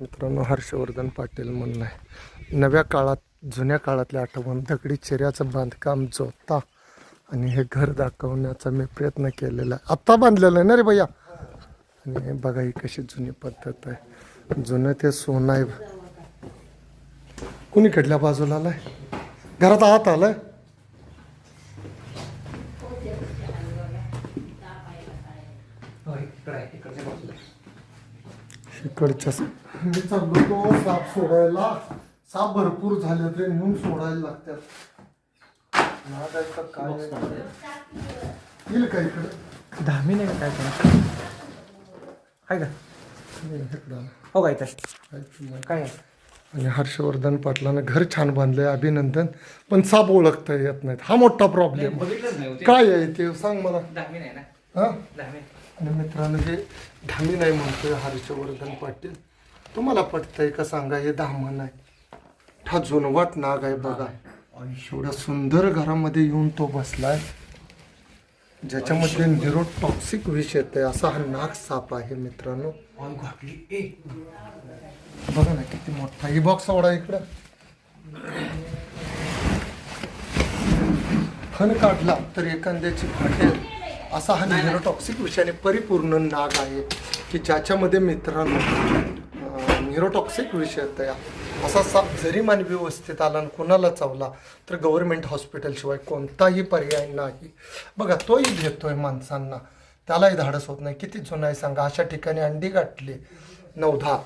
मित्रांनो हर्षवर्धन पाटील म्हणणं आहे नव्या काळात जुन्या काळातल्या आठवण दगडी चिऱ्याचं बांधकाम जोता आणि हे घर दाखवण्याचा मी प्रयत्न केलेला आहे. आत्ता बांधलेलं आहे ना रे भैया? आणि हे बघा ही कशी जुनी पद्धत आहे. जुनं ते सोनं आहे. कुणी खेडल्या बाजूला आलाय? घरात आत आलं इकडच्या मी चाललो तो साप सोडायला. साप भरपूर झाले ते नेऊन सोडायला लागतात. नागायचं काय येईल का इकडे? धामी नाही का काय पण आहे का? इकडं हो काय काय आहे? आणि हर्षवर्धन पाटलानं घर छान बांधलंय अभिनंदन. पण साप ओळखता येत नाहीत. हा मोठा प्रॉब्लेम होते काय आहे ते? सांग मला. धामी नाही ना? हा? धामी आणि मित्रांनो हे धामी नाही म्हणतोय हर्षवर्धन पाटील. तुम्हाला पटतंय का सांगा हे धामण आहे. हा जुनवाट नाग आहे बघा. एवढ्या सुंदर घरामध्ये येऊन तो बसलाय. ज्याच्यामध्ये निरो टॉक्सिक विष येते असा हा नाग साप आहे मित्रांनो. बघा ना किती मोठा ही बॉक्स आवडा इकडं. फन काढला तर एखाद्याची फाटेल असा हा न्यूरोटॉक्सिक विषयाने परिपूर्ण नाग आहे की ज्याच्यामध्ये मित्रांनो न्यूरोटॉक्सिक विषय आहे असा साप जरी मानवी व्यवस्थित आला आणि कोणाला चावला तर गव्हर्नमेंट हॉस्पिटलशिवाय कोणताही पर्याय नाही. बघा तोही घेतोय माणसांना. त्यालाही धाडस होत नाही. किती जुना आहे सांगा. अशा ठिकाणी अंडी गाठली नवधा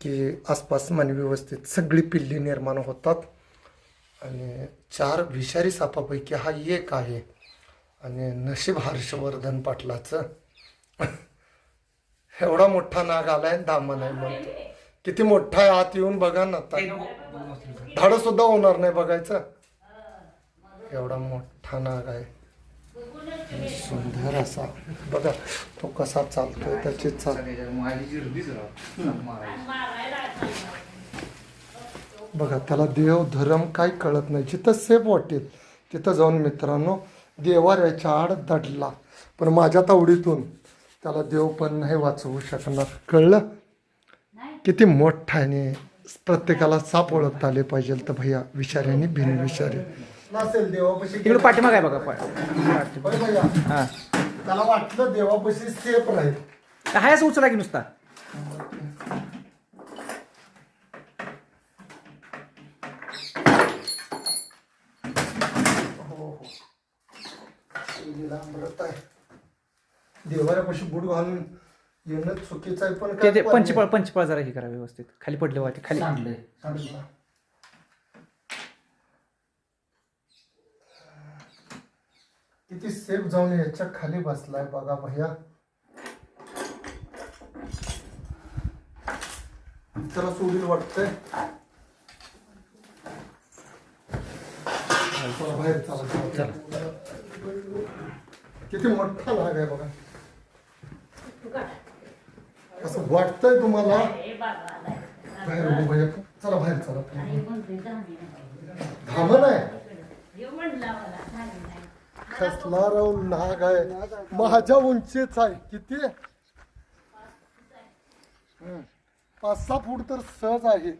की आसपास मानवी व्यवस्थित सगळी पिल्ली निर्माण होतात. आणि चार विषारी सापापैकी हा एक आहे. आणि नशीब हर्षवर्धन पाटलाचं. एवढा मोठा नाग आलाय दामन नाही म्हणतो किती मोठा आहे आत येऊन बघा ना आता. धाडं सुद्धा होणार नाही बघायचं. एवढा मोठा नाग आहे. सुंदर असा. बघा तो कसा चालतोय त्याची चाल बघा त्याला देव धर्म काही कळत नाही. जिथं सेफ वाटेल तिथं जाऊन मित्रांनो देवाऱ्याच्या आड दडला. पण माझ्या तावडीतून त्याला देव पण नाही वाचवू शकणार. कळलं? किती मोठा आहे आणि प्रत्येकाला साप ओळखता आले पाहिजे तर भैया विषारी आणि बिनविषारी नसेल देवापाशी तिकडे पाठीमाग आहे बघा पा- बरं भैया, हा. त्याला वाटलं देवापाशी सेफ राहील. हायच उचला की नुसता. देवाऱ्यापाशी बूट घालून येणं चुकीचं आहे पण ते काय ते पर्याय? पंचपळ पंचपळ जरा हे करा व्यवस्थित. खाली पडले वाटे खाली. सांगितलं. किती सेफ जाऊन याच्या खाली बसलाय बघा भैया. त्याला सोडील वाटतंय. चला, बाहेर चला, चला. किती मोठा लाग आहे बघा. असं वाटतंय तुम्हाला? बाहेर उभं भैया चला बाहेर चला थांबा नाही? कसला राव नाग आहे. माझ्या उंचीच आहे. किती? हम्म. पाच सहा फूट तर सहज आहे.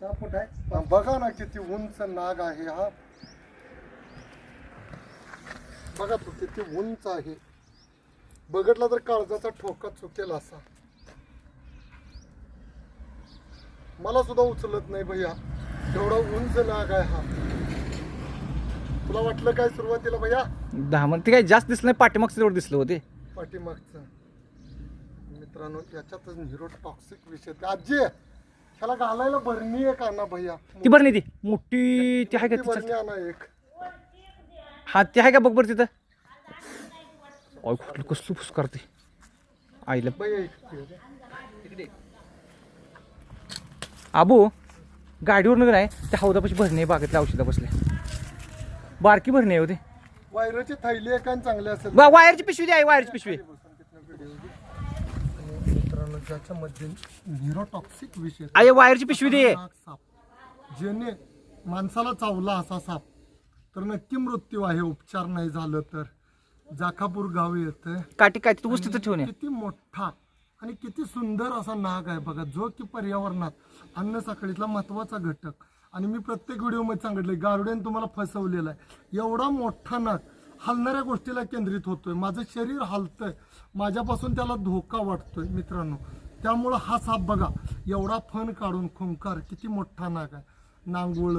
सहा फूट आहे. हा, बघा ना किती उंच नाग आहे हा. बघा तो किती उंच आहे. बघितला तर काळजाचा ठोका चुकेल असा. मला सुद्धा उचलत नाही भैया. एवढा उंच नाग आहे हा. तुला वाटलं काय सुरुवातीला भैया? दहा मग ते काही जास्त दिसलं नाही पाठीमागचं तेवढं दिसलं होते. पाठीमागचं. मित्रांनो याच्यातच हिरो टॉक्सिक विषय ते आजी ह्याला घालायला भरणी आहे का ना भैया. ती बरं नाही ती. मोठी ती आहे का भरणी आणा एक. हा ती आहे का? बघ बरं तिथं. ओय कुठलं कसलं फुस करते आईला आबू गाडीवर नगर आहे त्या हौदापाशी भरणे आहे बागेतल्या औषधा बसल्या. बारकी भरणे आहे होते. वायराची थैली आहे का चांगली असेल. वा- वायरची पिशवी द्या वायरची पिशवी. मित्रांनो ज्याच्यामध्ये न्यूरोटॉक्सिक विषय आई वायरची पिशवी दे. साप ज्याने माणसाला चावला असा साप. तर नक्की मृत्यू आहे उपचार नाही झालं तर. जाखापूर गाव येतं काठी काय तू तिथं ठेवून. किती मोठा आणि किती सुंदर असा नाग आहे बघा जो की पर्यावरणात अन्न साखळीतला महत्त्वाचा घटक. आणि मी प्रत्येक व्हिडिओमध्ये सांगितलं गारुड्याने तुम्हाला फसवलेला आहे. एवढा मोठा नाग हलणाऱ्या गोष्टीला केंद्रित होतोय. माझं शरीर हलतंय. माझ्यापासून त्याला धोका वाटतोय मित्रांनो. त्यामुळं हा साप बघा एवढा फण काढून खुंकार किती मोठा नाग आहे. नांगुळ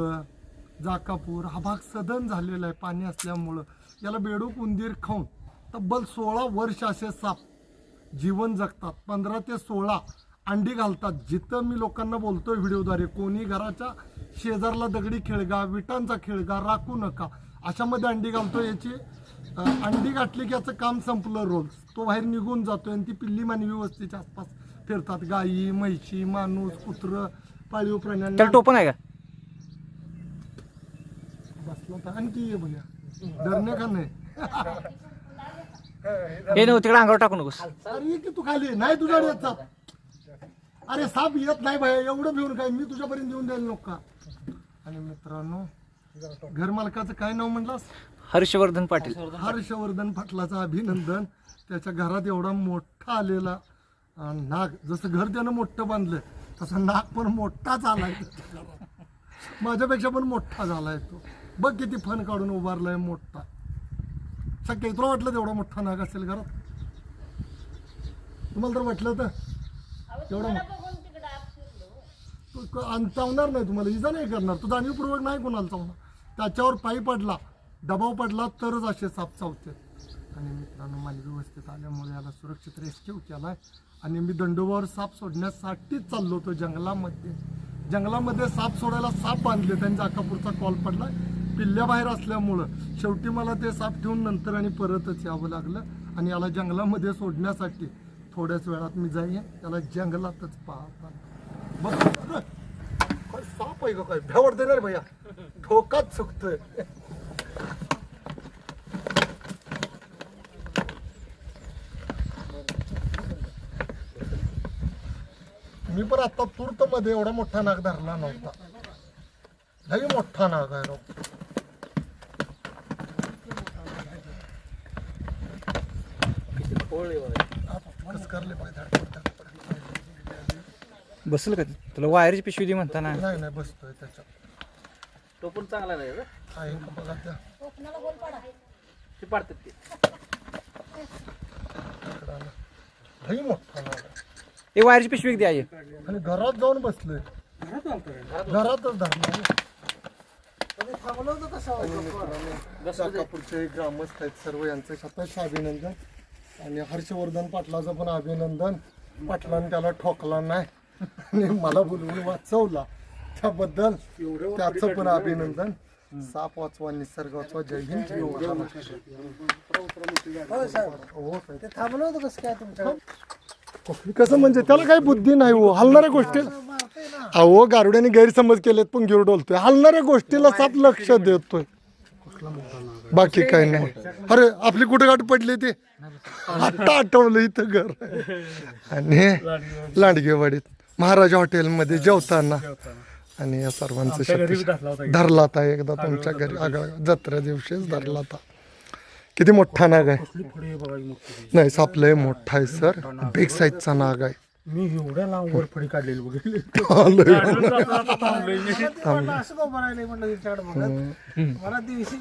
जाकापूर हा भाग सदन झालेला आहे पाणी असल्यामुळं. याला बेडूक उंदीर खाऊन तब्बल सोळा वर्ष असे साप जीवन जगतात. पंधरा ते सोळा अंडी घालतात. जिथं मी लोकांना बोलतोय व्हिडिओद्वारे कोणी घराच्या शेजारला दगडी खेळगा विटांचा खेळगा राखू नका. अशामध्ये अंडी घालतो याची अंडी घातली की याचं काम संपलं रोज. तो बाहेर निघून जातोय आणि ती पिल्ली मानवी वस्तीच्या आसपास फिरतात. गायी म्हैशी माणूस कुत्र पाळीव प्राण्यांना टोपण आहे का? आणखी ये डरणे का नाही? हे नव्हतं तिकडे अंगावर टाकू नकोस. अरे ये की तू खाली नाही तुझ्या येत साप अरे साप येत नाही भाई एवढं भिवून काय? मी तुझ्यापर्यंत येऊन द्यायला नको का? आणि मित्रांनो घर मालकाचं काय नाव म्हणलास? हर्षवर्धन पाटील. हर्षवर्धन पाटलाचं अभिनंदन. त्याच्या घरात एवढा मोठा आलेला अं, नाग. जसं घर त्यानं मोठं बांधलं तसं नाग पण मोठाच आलाय. माझ्यापेक्षा पण मोठा झालाय तो. बघ किती फन काढून उभारलाय मोठा. शक्य तुला वाटलं तेवढा मोठा नाग असेल घरात? तुम्हाला तर वाटलं तर एवढा तो चावणार नाही तुम्हाला इजा नाही करणार. तो जाणीवपूर्वक नाही कोणाला चावणार. त्याच्यावर पायी पडला. दबाव पडला तरच असे साप चावते. आणि मित्रांनो मानवी व्यवस्थित आल्यामुळे याला सुरक्षित रेस्क्यू केलाय. आणि मी दंडोबावर साप सोडण्यासाठीच चाललो होतो जंगलामध्ये. जंगलामध्ये साप सोडायला साप बांधले त्यांचा अकापूरचा कॉल पडलाय पिल्ल्याबाहेर असल्यामुळं शेवटी मला ते साप ठेवून नंतर आणि परतच यावं लागलं. आणि याला जंगलामध्ये सोडण्यासाठी थोड्याच वेळात मी जाईन. याला जंगलातच पाहता. बघ बघ. काय साप आहे का काय भ्यावड देणार भैया. ठोकाच चुकतोय मी पण आता तूर्त मध्ये एवढा मोठा नाग धरला नव्हता. लई मोठा नाग आहे राव कसं करले पाहिजे धडपड, धडपड. बसेल का ते? तुला वायरची पिशवी दे म्हणताना. नाही नाही बसतोय त्याच्यात. टोपून चांगला नाही रे. आहे का बघा त्या ते पाडतात ते. इकडं आलं. लई मोठा. एक वायरची पिशवी द्या ये आणि घरात जाऊन बसलोय. घरातच धरणार कापूरचे ग्रामस्थ आहेत सर्व यांचं शतश अभिनंदन आणि हर्षवर्धन पाटलाचं पण अभिनंदन. पाटलाने त्याला ठोकला नाही. आणि मला बोलवून वाचवला. त्याबद्दल त्याचं पण अभिनंदन. साप वाचवा निसर्ग वाचवा. जय हिंद जय महाराष्ट्र. हो साहेब. थांबलं होतं कसं काय तुमचं कसं म्हणजे त्याला काही बुद्धी नाही हो. हलणाऱ्या गोष्टी अहो गारुड्याने गैरसमज केलेत पण गिर डोलतोय हलणाऱ्या गोष्टीला साप लक्ष देतोय. बाकी काही नाही. अरे आपली कुठे गाठ पडली ते? आता आठवलं इथं घर. आणि लांडगेवाडीत महाराजा हॉटेलमध्ये जेवताना. आणि या सर्वांचं धरला होता एकदा तुमच्या घरी. आगळा जत्रा दिवशीच धरला होता किती मोठा नाग आहे? नाही साप लय मोठा आहे सर. बिग साईजचा नाग आहे. मी एवढ्या लांब वर फडी काढलेली बघितली. लय असं का राहिले म्हटलं त्याच्याकडे बघत मला दिवशी